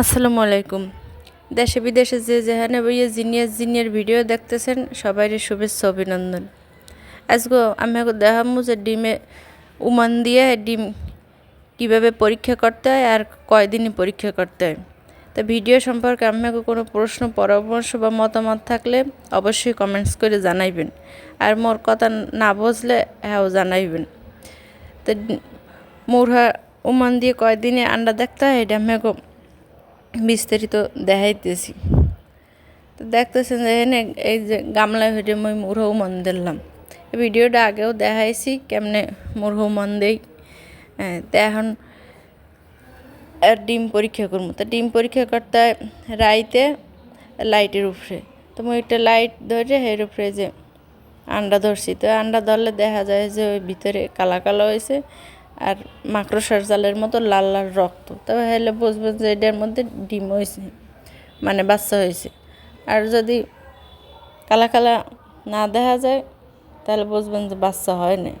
আসসালামু আলাইকুম। দেশে বিদেশে যে যেখানে বইয়ে জিনিয়াস জিনিয়ার ভিডিও দেখতেছেন সবাইয়ের শুভেচ্ছা, অভিনন্দন। আজকে আমি দেখামু যে ডিমে উমান দিয়ে ডিম কীভাবে পরীক্ষা করতে হয় আর কয়দিনই পরীক্ষা করতে হয়। তো ভিডিও সম্পর্কে আপনাকে কোনো প্রশ্ন, পরামর্শ বা মতামত থাকলে অবশ্যই কমেন্টস করে জানাইবেন। আর মোর কথা না বুঝলে হ্যাঁ জানাইবেন। তো মুরহা উমান দিয়ে কয়দিনে আন্ডা দেখতে হয়, এটা আমাকে বিস্তারিত দেখাইতেছি। তো দেখতেছেন যে এই যে গামলা হইতে মই মুরহু মন দিলাম। ভিডিওটা আগেও দেখাইছি, কেমনে মুরহু মন দেই। তো এখন ডিম পরীক্ষা করব। তো ডিম পরীক্ষা করতে রাইতে লাইটের উপরে। তো মই একটা লাইট ধরে এর উপরে যে আন্ডা ধরছি। তো আন্ডা ধরলে দেখা যায় যে ওই ভিতরে কালা কালো হয়েছে আর মাকড়সার জালের মতো লাল লাল রক্ত। তবে হেলে বুঝবেন যে এটার মধ্যে ডিম হয়েছে মানে বাচ্চা হয়েছে আর যদি কালা কালা না দেখা যায়, তাহলে বুঝবেন যে বাচ্চা হয় না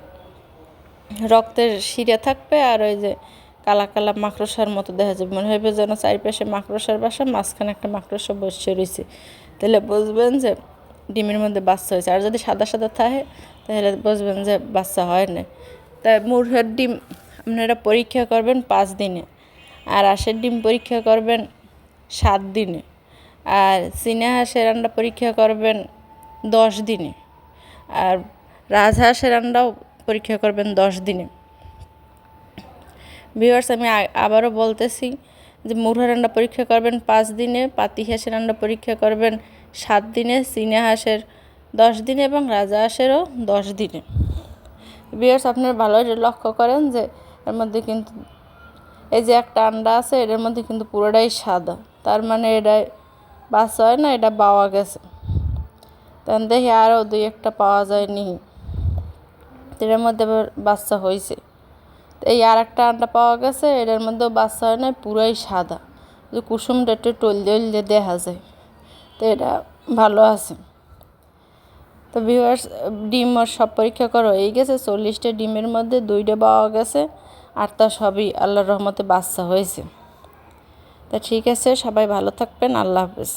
রক্তের শিরা থাকবে আর ওই যে কালা কালা মাকড়সার মতো দেখা যাবে। মনে হবে যেন চারিপাশে মাকড়সার বাসা, মাঝখানে একটা মাকড়সা বসে রয়েছে তাহলে বুঝবেন যে ডিমের মধ্যে বাচ্চা হয়েছে আর যদি সাদা সাদা থাকে, তাহলে বুঝবেন যে বাচ্চা হয় না তাই মুরগের ডিম আপনারা পরীক্ষা করবেন পাঁচ দিনে আর হাঁসের ডিম পরীক্ষা করবেন সাত দিনে আর চীনা হাঁসের আন্ডা পরীক্ষা করবেন দশ দিনে আর রাজহাঁসের আন্ডাও পরীক্ষা করবেন দশ দিনে। ভিউয়ার্স আমি আবারও বলতেছি যে মুরহার আন্ডা পরীক্ষা করবেন পাঁচ দিনে, পাতি হাঁসের আন্ডা পরীক্ষা করবেন সাত দিনে, চীনা হাঁসের দশ দিনে এবং রাজা হাঁসেরও দশ দিনে। বিয়ার্স আপনারা ভালো এটা লক্ষ্য করেন যে এর মধ্যে কিন্তু এই যে একটা আন্ডা আছে, এটার মধ্যে কিন্তু পুরোটাই সাদা। তার মানে এটা বাচ্চা হয় না, এটা পাওয়া গেছে। তখন দেখি আরও দুই একটা পাওয়া যায়নি। এটার মধ্যে বাচ্চা হয়েছে এই আর একটা আন্ডা পাওয়া গেছে, এটার মধ্যেও বাচ্চা হয় না, পুরাই সাদা। যে কুসুমটা একটু টললে দেখা যায়। তো এটা ভালো আছে। তো ভিউয়ার্স ডিম সব পরীক্ষা করো হয়ে গেছে, চল্লিশটা ডিমের মধ্যে দুইটা পাওয়া গেছে, আর তা সবই আল্লাহর রহমতে বাচ্চা হয়েছে। তা ঠিক আছে, সবাই ভালো থাকবেন, আল্লাহ হাফেজ।